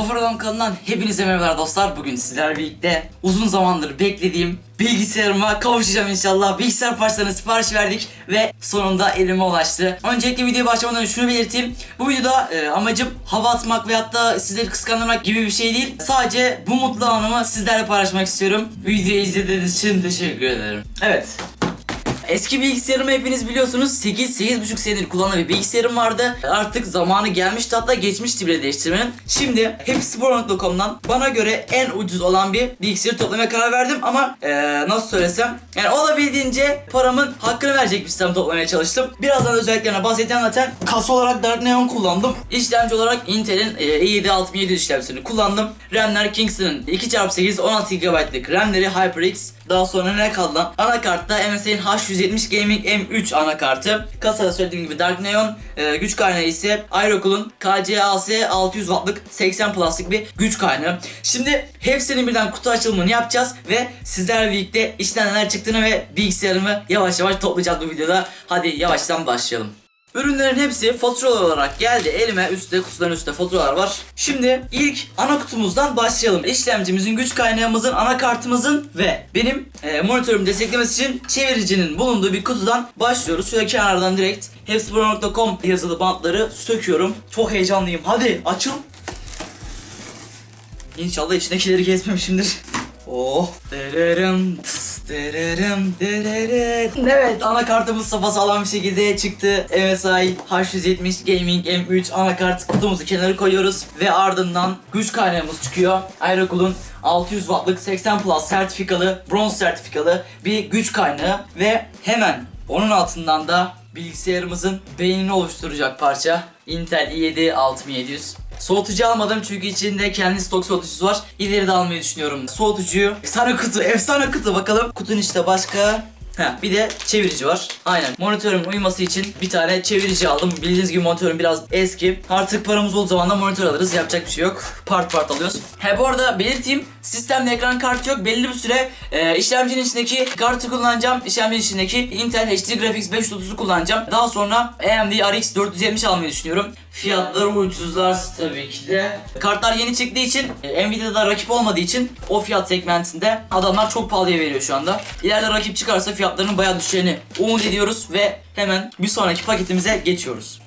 Buffer'dan kanalından hepinize merhabalar dostlar. Bugün sizlerle birlikte uzun zamandır beklediğim bilgisayarıma kavuşacağım inşallah. Bilgisayar parçalarını sipariş verdik ve sonunda elime ulaştı. Öncelikle videoya başlamadan şunu belirteyim. Bu videoda e, amacım hava atmak ve hatta sizleri kıskandırmak gibi bir şey değil. Sadece bu mutlu anımı sizlerle paylaşmak istiyorum. Videoyu izlediğiniz için teşekkür ederim. Evet. Eski bilgisayarımı hepiniz biliyorsunuz 8-8.5 senedir kullanan bir bilgisayarım vardı. Artık zamanı gelmişti hatta geçmişti bile değiştirmenin. Şimdi hepsisporon.com'dan bana göre en ucuz olan bir bilgisayarı toplamaya karar verdim ama eee, nasıl söylesem yani olabildiğince paramın hakkını verecek bir sistem toplamaya çalıştım. Birazdan özelliklerine bahsedeceğim zaten. Kasa olarak Dark Neon kullandım. İşlemci olarak Intel'in e, i7 6700 işlemcisini kullandım. RAM'ler Kingston'ın 2x8 16 GB'lık RAM'leri HyperX daha sonra ne kaldı lan? Anakartta MSI'nin H170 Gaming M3 anakartı. Kasada söylediğim gibi Dark Neon. e, güç kaynağı ise Aerocool'un KCAS 600 wattlık 80 plus'lık bir güç kaynağı. Şimdi hepsinin birden kutu açılımını yapacağız ve sizlerle birlikte içten neler çıktığını ve bilgisayarımı yavaş yavaş toplayacağız bu videoda. Hadi yavaştan başlayalım. Ürünlerin hepsi faturalı olarak geldi elime üstte kutuların üstte faturalar var. Şimdi ilk ana kutumuzdan başlayalım. İşlemcimizin güç kaynağımızın anakartımızın ve benim e, monitörümü desteklemesi için çeviricinin bulunduğu bir kutudan başlıyoruz. Şöyle kenardan direkt hepsipro.com yazılı bantları söküyorum. Çok heyecanlıyım. Hadi açıl. İnşallah içindekileri kesmemişimdir. Oh. Dererim, tıs, dererim, dererim. Evet anakartımız sapasağlam bir şekilde çıktı. MSI H170 Gaming M3 anakart kutumuzu kenara koyuyoruz. Ve ardından güç kaynağımız çıkıyor. Aerocool'un 600 wattlık 80 plus sertifikalı, bronz sertifikalı bir güç kaynağı. Ve hemen onun altından da bilgisayarımızın beynini oluşturacak parça. Intel i7 6700. Soğutucu almadım çünkü içinde kendi stok soğutucusu var. İleride almayı düşünüyorum. Soğutucuyu. Efsane kutu, efsane kutu bakalım. Kutunun içinde başka Ha, bir de çevirici var. Aynen. Monitörün uyuması için bir tane çevirici aldım. Bildiğiniz gibi monitörüm biraz eski. Artık paramız olduğu zaman da monitör alırız. Yapacak bir şey yok. Part part alıyoruz. He bu arada belirteyim. Sistemde ekran kartı yok. Belli bir süre e, işlemcinin içindeki kartı kullanacağım. İşlemcinin içindeki Intel HD Graphics 530'u kullanacağım. Daha sonra AMD RX 470 almayı düşünüyorum. Fiyatları ucuzlar tabii ki de. Kartlar yeni çıktığı için, e, Nvidia'da rakip olmadığı için o fiyat segmentinde adamlar çok pahalıya veriyor şu anda. İleride rakip çıkarsa fiyatlarının bayağı düşeceğini umut ediyoruz ve hemen bir sonraki paketimize geçiyoruz.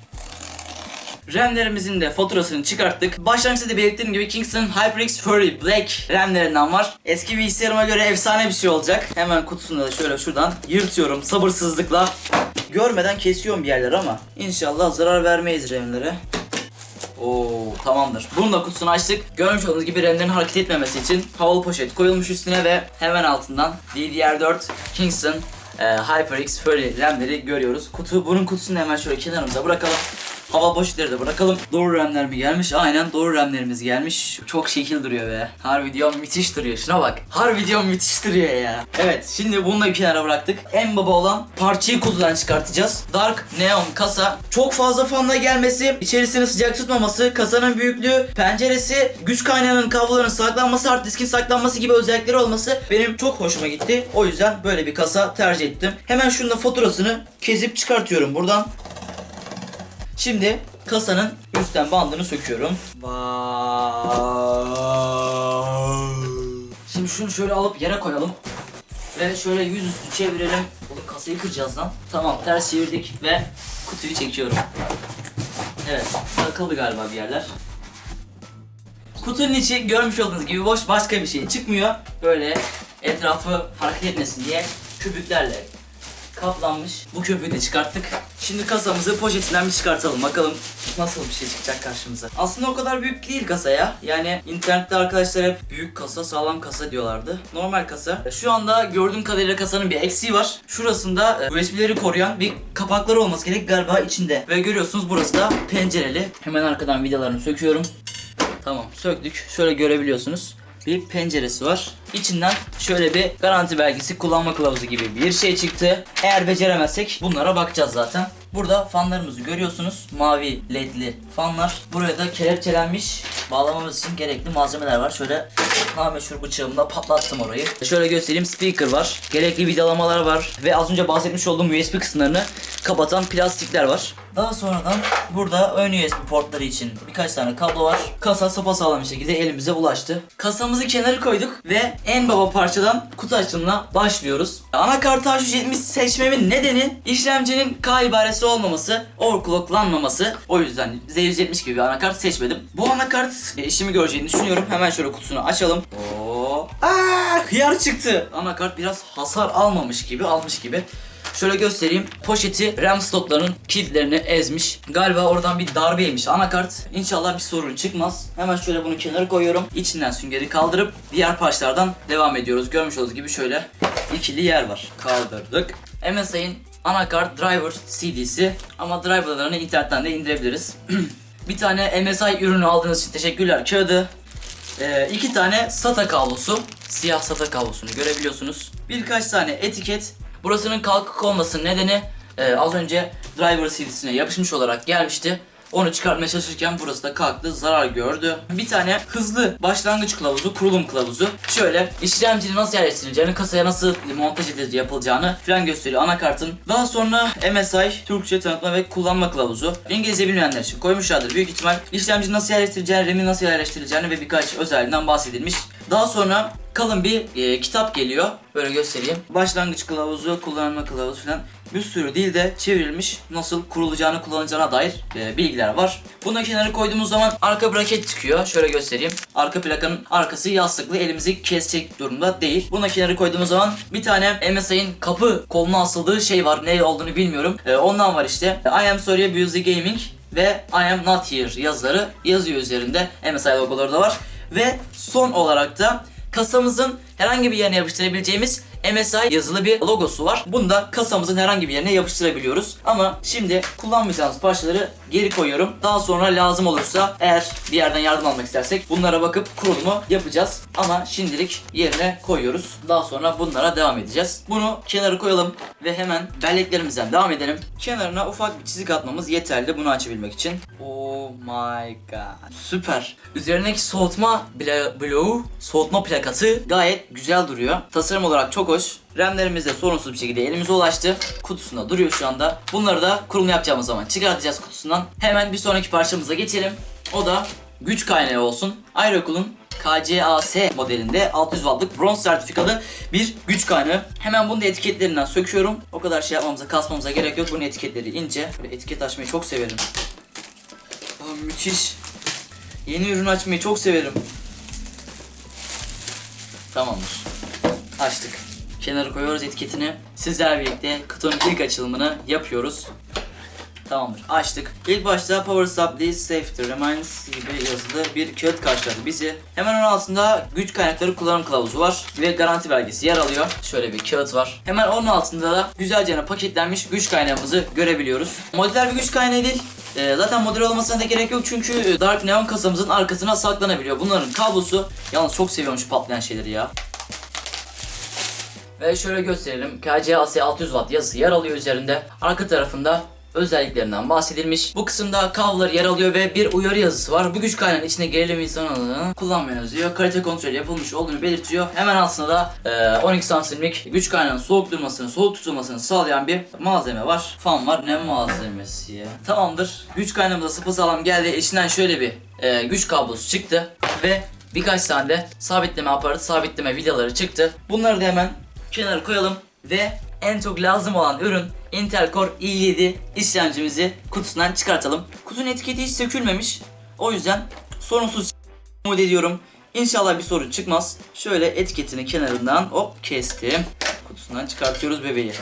RAM'lerimizin de faturasını çıkarttık. Başlangıçta da belirttiğim gibi Kingston HyperX Fury Black RAM'lerinden var. Eski bilgisayarıma göre efsane bir şey olacak. Hemen kutusunu da şöyle şuradan yırtıyorum sabırsızlıkla. Görmeden kesiyorum bir yerler ama inşallah zarar vermeyiz RAM'lere. Oo tamamdır. Bunun da kutusunu açtık. Görmüş olduğunuz gibi RAM'lerin hareket etmemesi için havalı poşet koyulmuş üstüne ve hemen altından DDR4 Kingston e, HyperX Fury RAM'leri görüyoruz. Kutu bunun kutusunu hemen şöyle kenarımıza bırakalım. Hava poşetleri de bırakalım. Doğru RAM'ler mi gelmiş? Aynen doğru RAM'lerimiz gelmiş. Çok şekil duruyor be. Har videom müthiş duruyor. Şuna bak. Har videom müthiş duruyor ya. Evet şimdi bunu da bir kenara bıraktık. En baba olan parçayı kutudan çıkartacağız. Dark Neon kasa. Çok fazla fanla gelmesi, içerisini sıcak tutmaması, kasanın büyüklüğü, penceresi, güç kaynağının kablolarının saklanması, hard diskin saklanması gibi özellikleri olması benim çok hoşuma gitti. O yüzden böyle bir kasa tercih ettim. Hemen şunun da faturasını kesip çıkartıyorum buradan. Şimdi kasanın üstten bandını söküyorum. Şimdi şunu şöyle alıp yere koyalım. Ve şöyle yüzüstü çevirelim. Oğlum kasayı kıracağız lan. Tamam ters çevirdik ve kutuyu çekiyorum. Evet takıldı galiba bir yerler. Kutunun içi görmüş olduğunuz gibi boş başka bir şey çıkmıyor. Böyle etrafı hareket etmesin diye köpüklerle kaplanmış. Bu köpüğü de çıkarttık. Şimdi kasamızı poşetinden bir çıkartalım. Bakalım nasıl bir şey çıkacak karşımıza. Aslında o kadar büyük değil kasa ya. Yani internette arkadaşlar hep büyük kasa, sağlam kasa diyorlardı. Normal kasa. Şu anda gördüğüm kadarıyla kasanın bir eksiği var. Şurasında e, USB'leri koruyan bir kapakları olması gerek galiba içinde. Ve görüyorsunuz burası da pencereli. Hemen arkadan vidalarını söküyorum. Tamam söktük. Şöyle görebiliyorsunuz. Bir penceresi var. İçinden şöyle bir garanti belgesi, kullanma kılavuzu gibi bir şey çıktı. Eğer beceremezsek bunlara bakacağız zaten. Burada fanlarımızı görüyorsunuz. Mavi ledli fanlar. Buraya da kelepçelenmiş bağlamamız için gerekli malzemeler var. Şöyle meşhur bıçağımla patlattım orayı. Şöyle göstereyim. Speaker var. Gerekli vidalamalar var. Ve az önce bahsetmiş olduğum USB kısımlarını kapatan plastikler var. Daha sonradan burada ön USB portları için birkaç tane kablo var. Kasa sapasağlam bir şekilde elimize ulaştı. Kasamızı kenara koyduk ve en baba parçadan kutu açılımına başlıyoruz. Anakartı H170 seçmemin nedeni işlemcinin K ibaresi olmaması, overclocklanmaması. O yüzden Z170 gibi bir anakart seçmedim. Bu anakart e, işimi göreceğini düşünüyorum. Hemen şöyle kutusunu açalım. Oo. Aa, hıyar çıktı. Anakart biraz hasar almamış gibi, almış gibi. Şöyle göstereyim. Poşeti RAM slotlarının kilitlerini ezmiş. Galiba oradan bir darbe yemiş anakart. İnşallah bir sorun çıkmaz. Hemen şöyle bunu kenara koyuyorum. İçinden süngeri kaldırıp diğer parçalardan devam ediyoruz. Görmüş olduğunuz gibi şöyle ikili yer var. Kaldırdık. MSI'nin anakart driver CD'si ama driverlarını internetten de indirebiliriz. bir tane MSI ürünü aldığınız için teşekkürler. Kağıdı, ee, iki tane SATA kablosu. Siyah SATA kablosunu görebiliyorsunuz. Birkaç tane etiket. Burasının kalkık olmasının nedeni e, az önce driver CD'sine yapışmış olarak gelmişti. Onu çıkartmaya çalışırken burası da kalktı, zarar gördü. Bir tane hızlı başlangıç kılavuzu, kurulum kılavuzu. Şöyle işlemcinin nasıl yerleştirileceğini, kasaya nasıl montaj edileceği yapılacağını falan gösteriyor anakartın. Daha sonra MSI Türkçe tanıtma ve kullanma kılavuzu. İngilizce bilmeyenler için koymuşlardır büyük ihtimal. İşlemci nasıl yerleştirileceğini, RAM'i nasıl yerleştirileceğini ve birkaç özelliğinden bahsedilmiş. Daha sonra kalın bir e, kitap geliyor. Böyle göstereyim. Başlangıç kılavuzu, kullanma kılavuzu falan bir sürü dilde çevrilmiş nasıl kurulacağını kullanacağına dair e, bilgiler var. Bunu kenara koyduğumuz zaman arka braket çıkıyor. Şöyle göstereyim. Arka plakanın arkası yastıklı elimizi kesecek durumda değil. Bunu kenara koyduğumuz zaman bir tane MSI'nin kapı koluna asıldığı şey var. Ne olduğunu bilmiyorum. E, ondan var işte. I am sorry Busy Gaming ve I am not here yazıları yazıyor üzerinde. MSI logoları da var. Ve son olarak da kasamızın herhangi bir yerine yapıştırabileceğimiz MSI yazılı bir logosu var. Bunu da kasamızın herhangi bir yerine yapıştırabiliyoruz. Ama şimdi kullanmayacağımız parçaları geri koyuyorum. Daha sonra lazım olursa eğer bir yerden yardım almak istersek bunlara bakıp kurulumu yapacağız. Ama şimdilik yerine koyuyoruz. Daha sonra bunlara devam edeceğiz. Bunu kenara koyalım ve hemen belleklerimizden devam edelim. Kenarına ufak bir çizik atmamız yeterli bunu açabilmek için. Oh my god. Süper. Üzerindeki soğutma bloğu, soğutma plakası gayet güzel duruyor. Tasarım olarak çok hoş. RAM'lerimiz de sorunsuz bir şekilde elimize ulaştı. Kutusunda duruyor şu anda. Bunları da kurulum yapacağımız zaman çıkartacağız kutusundan. Hemen bir sonraki parçamıza geçelim. O da güç kaynağı olsun. Aerocool'un KCAS modelinde 600 wattlık bronz sertifikalı bir güç kaynağı. Hemen bunu da etiketlerinden söküyorum. O kadar şey yapmamıza, kasmamıza gerek yok. Bunun etiketleri ince. Böyle etiket açmayı çok severim. Aa, müthiş. Yeni ürün açmayı çok severim. Tamamdır. Açtık. Kenara koyuyoruz etiketini. Sizlerle birlikte kutunun ilk açılımını yapıyoruz. Tamamdır. Açtık. İlk başta Power Supply Safety Reminds gibi yazılı bir kağıt karşıladı bizi. Hemen onun altında güç kaynakları kullanım kılavuzu var ve garanti belgesi yer alıyor. Şöyle bir kağıt var. Hemen onun altında da güzelce paketlenmiş güç kaynağımızı görebiliyoruz. Modüler bir güç kaynağı değil. Ee, zaten model olmasına da gerek yok çünkü Dark Neon kasamızın arkasına saklanabiliyor. Bunların kablosu yalnız çok seviyorum şu patlayan şeyleri ya. Ve şöyle gösterelim. KCAS 600 watt yazısı yer alıyor üzerinde. Arka tarafında özelliklerinden bahsedilmiş. Bu kısımda kablolar yer alıyor ve bir uyarı yazısı var. Bu güç kaynağının içinde gerilim insan alanını kullanmayın yazıyor. Kalite kontrolü yapılmış olduğunu belirtiyor. Hemen altında da e, 12 santimlik güç kaynağının soğuk durmasını, soğuk tutulmasını sağlayan bir malzeme var. Fan var. Ne malzemesi ya? Tamamdır. Güç kaynağımıza sapasağlam geldi. İçinden şöyle bir e, güç kablosu çıktı ve birkaç tane de sabitleme aparatı, sabitleme vidaları çıktı. Bunları da hemen kenara koyalım ve en çok lazım olan ürün Intel Core i7 işlemcimizi kutusundan çıkartalım. Kutunun etiketi hiç sökülmemiş. O yüzden sorunsuz umut ediyorum. İnşallah bir sorun çıkmaz. Şöyle etiketini kenarından hop kestim. Kutusundan çıkartıyoruz bebeği.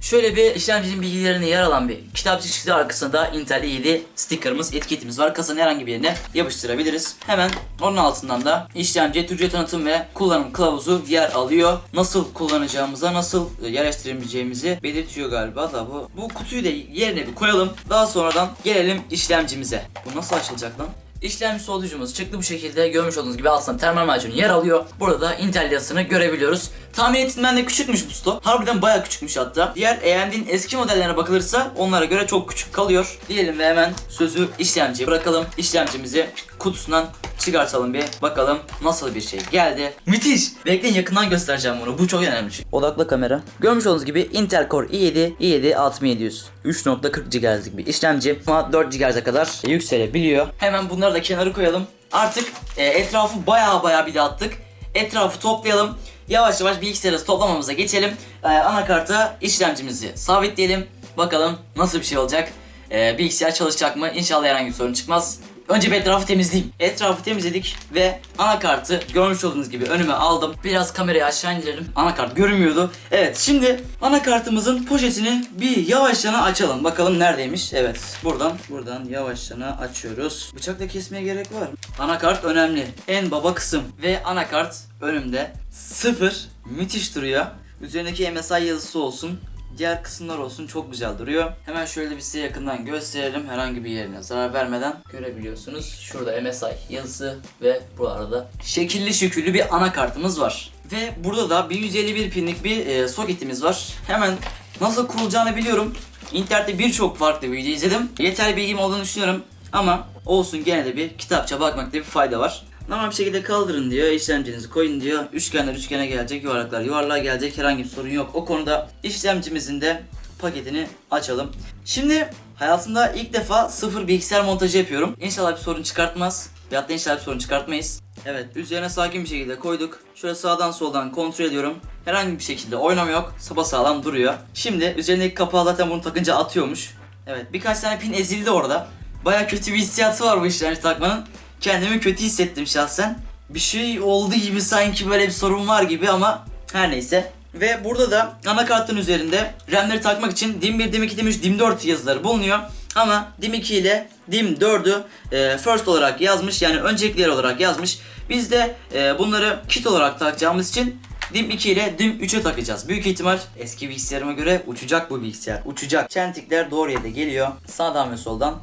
Şöyle bir işlemcinin bilgilerini yer alan bir kitapçık çıktı arkasında Intel i7 stickerımız, etiketimiz var. Kasanın herhangi bir yerine yapıştırabiliriz. Hemen onun altından da işlemci, Türkçe tanıtım ve kullanım kılavuzu yer alıyor. Nasıl kullanacağımıza, nasıl e, yerleştirebileceğimizi belirtiyor galiba da bu. Bu kutuyu da yerine bir koyalım. Daha sonradan gelelim işlemcimize. Bu nasıl açılacak lan? İşlemci soğutucumuz çıktı bu şekilde görmüş olduğunuz gibi altında termal macunu yer alıyor. Burada da Intel yazısını görebiliyoruz. Tahmin ettiğimden de küçükmüş bu stok. Harbiden bayağı küçükmüş hatta. Diğer AMD'nin eski modellerine bakılırsa onlara göre çok küçük kalıyor. Diyelim ve hemen sözü işlemciye bırakalım. İşlemcimizi kutusundan çıkartalım bir. Bakalım nasıl bir şey geldi. Müthiş. Bekleyin yakından göstereceğim bunu. Bu çok önemli. Odakla kamera. Görmüş olduğunuz gibi Intel Core i7 i7 6700. 3.40 GHz'lik bir işlemci. Ama 4 GHz'e kadar yükselebiliyor. Hemen bunları da kenara koyalım. Artık e, etrafı baya baya bir dağıttık. Etrafı toplayalım. Yavaş yavaş bilgisayarı toplamamıza geçelim. Ee, anakarta işlemcimizi sabitleyelim. Bakalım nasıl bir şey olacak. Ee, bilgisayar çalışacak mı? İnşallah herhangi bir sorun çıkmaz. Önce bir etrafı temizleyeyim. Etrafı temizledik ve anakartı görmüş olduğunuz gibi önüme aldım. Biraz kamerayı aşağı indirelim. Anakart görünmüyordu. Evet şimdi anakartımızın poşetini bir yavaşçana açalım. Bakalım neredeymiş. Evet buradan buradan yavaşçana açıyoruz. Bıçakla kesmeye gerek var mı? Anakart önemli. En baba kısım. Ve anakart önümde. Sıfır. Müthiş duruyor. Üzerindeki MSI yazısı olsun. Diğer kısımlar olsun çok güzel duruyor. Hemen şöyle bir size yakından gösterelim. Herhangi bir yerine zarar vermeden görebiliyorsunuz. Şurada MSI yazısı ve buralarda şekilli şüküllü bir anakartımız var. Ve burada da 1151 pinlik bir e, soketimiz var. Hemen nasıl kurulacağını biliyorum. İnternette birçok farklı video izledim. Yeterli bilgim olduğunu düşünüyorum. Ama olsun gene de bir kitapça bakmakta bir fayda var. Normal bir şekilde kaldırın diyor, işlemcinizi koyun diyor. Üçgenler üçgene gelecek, yuvarlaklar yuvarlığa gelecek. Herhangi bir sorun yok. O konuda işlemcimizin de paketini açalım. Şimdi hayatımda ilk defa sıfır bilgisayar montajı yapıyorum. İnşallah bir sorun çıkartmaz. Veyahut da inşallah bir sorun çıkartmayız. Evet, üzerine sakin bir şekilde koyduk. Şöyle sağdan soldan kontrol ediyorum. Herhangi bir şekilde oynama yok. sağlam duruyor. Şimdi üzerindeki kapağı zaten bunu takınca atıyormuş. Evet, birkaç tane pin ezildi orada. Baya kötü bir hissiyatı var bu işlemci takmanın. Kendimi kötü hissettim şahsen. Bir şey oldu gibi sanki böyle bir sorun var gibi ama her neyse. Ve burada da anakartın üzerinde RAM'leri takmak için DIM1, DIM2, DIM3, DIM4 yazıları bulunuyor. Ama DIM2 ile DIM4'ü e, first olarak yazmış yani öncelikleri olarak yazmış. Biz de e, bunları kit olarak takacağımız için DIM2 ile DIM3'e takacağız. Büyük ihtimal eski bilgisayarıma göre uçacak bu bilgisayar. Uçacak. Çentikler doğru yere geliyor. Sağdan ve soldan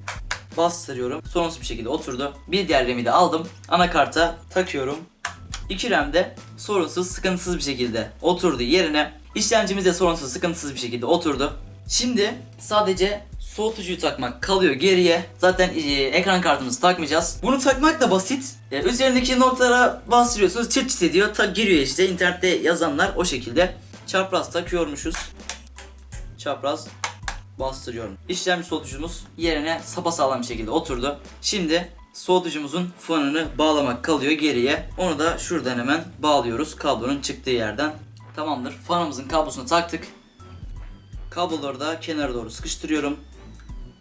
bastırıyorum. Sorunsuz bir şekilde oturdu. Bir diğer RAM'i de aldım. Anakarta takıyorum. İki RAM de sorunsuz, sıkıntısız bir şekilde oturdu yerine. İşlemcimiz de sorunsuz, sıkıntısız bir şekilde oturdu. Şimdi sadece soğutucuyu takmak kalıyor geriye. Zaten e, ekran kartımızı takmayacağız. Bunu takmak da basit. E, üzerindeki noktalara bastırıyorsunuz, çıt çıt ediyor. Tak giriyor işte. İnternette yazanlar o şekilde. Çapraz takıyormuşuz. Çapraz bastırıyorum. İşlemci soğutucumuz yerine sapasağlam bir şekilde oturdu. Şimdi soğutucumuzun fanını bağlamak kalıyor geriye. Onu da şuradan hemen bağlıyoruz kablonun çıktığı yerden. Tamamdır. Fanımızın kablosunu taktık. Kabloları da kenara doğru sıkıştırıyorum.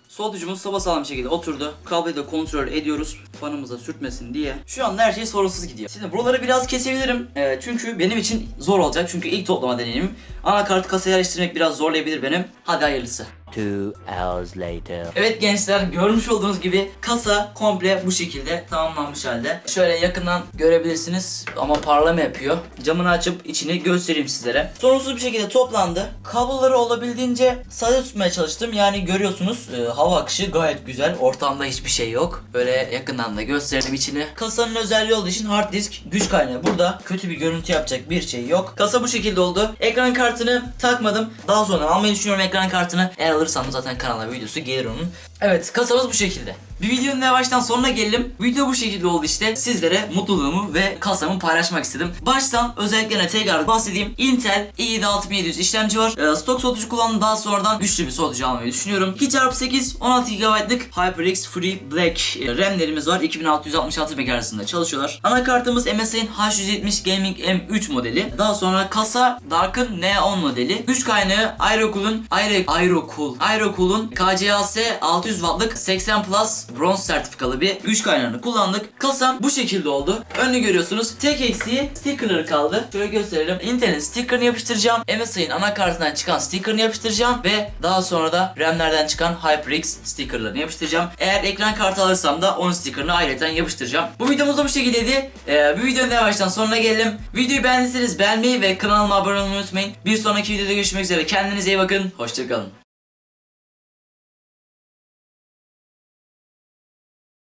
Soğutucumuz sapasağlam bir şekilde oturdu. Kabloyu da kontrol ediyoruz fanımıza sürtmesin diye. Şu anda her şey sorunsuz gidiyor. Şimdi buraları biraz kesebilirim. Ee, çünkü benim için zor olacak. Çünkü ilk toplama deneyimim. Anakart kasaya yerleştirmek biraz zorlayabilir benim. Hadi hayırlısı. Two hours later. Evet gençler görmüş olduğunuz gibi kasa komple bu şekilde tamamlanmış halde. Şöyle yakından görebilirsiniz ama parlama yapıyor. Camını açıp içini göstereyim sizlere. Sorunsuz bir şekilde toplandı. Kabloları olabildiğince sade tutmaya çalıştım. Yani görüyorsunuz e, hava akışı gayet güzel. Ortamda hiçbir şey yok. Böyle yakından da gösterdim içini. Kasanın özelliği olduğu için hard disk güç kaynağı burada. Kötü bir görüntü yapacak bir şey yok. Kasa bu şekilde oldu. Ekran kartını takmadım. Daha sonra almayı düşünüyorum ekran kartını. Eğer alırsam zaten kanala videosu gelir onun. Evet kasamız bu şekilde. Bir videonun yavaştan sonuna gelelim. Video bu şekilde oldu işte. Sizlere mutluluğumu ve kasamı paylaşmak istedim. Baştan özelliklerine tekrar bahsedeyim. Intel i7 6700 işlemci var. Ee, stok soğutucu kullandım. Daha sonradan güçlü bir soğutucu almayı düşünüyorum. 2x8 16 GB'lık HyperX Free Black e, RAM'lerimiz var. 2666 MHz'ında çalışıyorlar. Anakartımız MSI'nin H170 Gaming M3 modeli. Daha sonra kasa Dark'ın Neon modeli. Güç kaynağı Aerocool'un Aero, Aerocool Aerocool'un KCAS 600 Watt'lık 80 Plus bronz sertifikalı bir güç kaynağını kullandık. Kasam bu şekilde oldu. Önünü görüyorsunuz. Tek eksiği stickerları kaldı. Şöyle gösterelim. Intel'in stickerını yapıştıracağım. MSI'nin anakartından çıkan stickerını yapıştıracağım ve daha sonra da RAM'lerden çıkan HyperX stickerlarını yapıştıracağım. Eğer ekran kartı alırsam da onun stickerını ayrıca yapıştıracağım. Bu videomuz da bu şekildeydi. Ee, bu videonun yavaştan sonuna gelelim. Videoyu beğendiyseniz beğenmeyi ve kanalıma abone olmayı unutmayın. Bir sonraki videoda görüşmek üzere. Kendinize iyi bakın. Hoşçakalın.